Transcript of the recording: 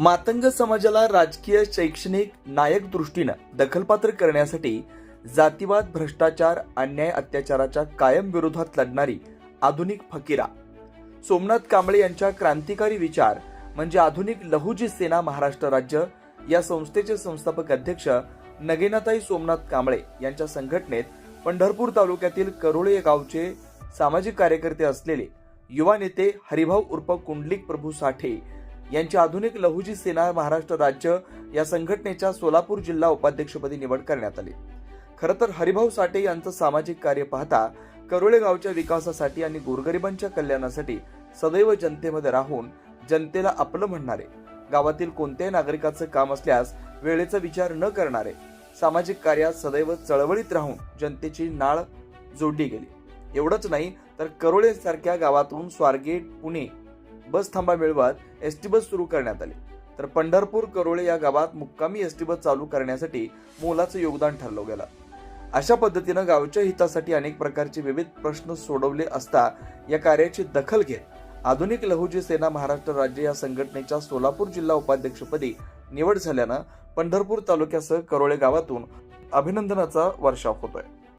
मातंग समाजाला राजकीय शैक्षणिक नायक दृष्टीनं दखलपात्र करण्यासाठी जातीवाद भ्रष्टाचार अन्याय अत्याचाराच्या कायम विरोधात लढणारी आधुनिक फकीरा. सोमनाथ कांबळे यांच्या क्रांतिकारी विचार म्हणजे आधुनिक लहुजी सेना महाराष्ट्र राज्य या संस्थेचे संस्थापक अध्यक्ष नगेनाताई सोमनाथ कांबळे यांच्या संघटनेत पंढरपूर तालुक्यातील करोळे गावचे सामाजिक कार्यकर्ते असलेले युवा नेते हरिभाऊ उर्फ कुंडलिक प्रभू साठे यांची आधुनिक लहुजी सेना महाराष्ट्र राज्य या संघटनेच्या सोलापूर जिल्हा उपाध्यक्षपदी निवड करण्यात आली. खरं तर हरिभाऊ साठे यांचं सामाजिक कार्य पाहता करोळे गावच्या विकासासाठी आणि गोरगरिबांच्या कल्याणासाठी सदैव जनतेमध्ये राहून जनतेला आपलं म्हणणारे गावातील कोणत्याही नागरिकाचं काम असल्यास वेळेचा विचार न करणारे सामाजिक कार्यात सदैव चळवळीत राहून जनतेची नाळ जोडली गेली. एवढंच नाही तर करोळे सारख्या गावातून स्वारगेट पुणे बस थांबा मिळवत एस टी बस सुरू करण्यात आली. तर पंढरपूर करोळे या गावात मुक्कामी एस टी बस चालू करण्यासाठी मोलाचं योगदान ठरलं गेलं. अशा पद्धतीनं गावच्या हितासाठी अनेक प्रकारचे विविध प्रश्न सोडवले असता या कार्याची दखल घेत आधुनिक लहुजी सेना महाराष्ट्र राज्य या संघटनेच्या सोलापूर जिल्हा उपाध्यक्षपदी निवड झाल्यानं पंढरपूर तालुक्यासह करोळे गावातून अभिनंदनाचा वर्षाव होतोय.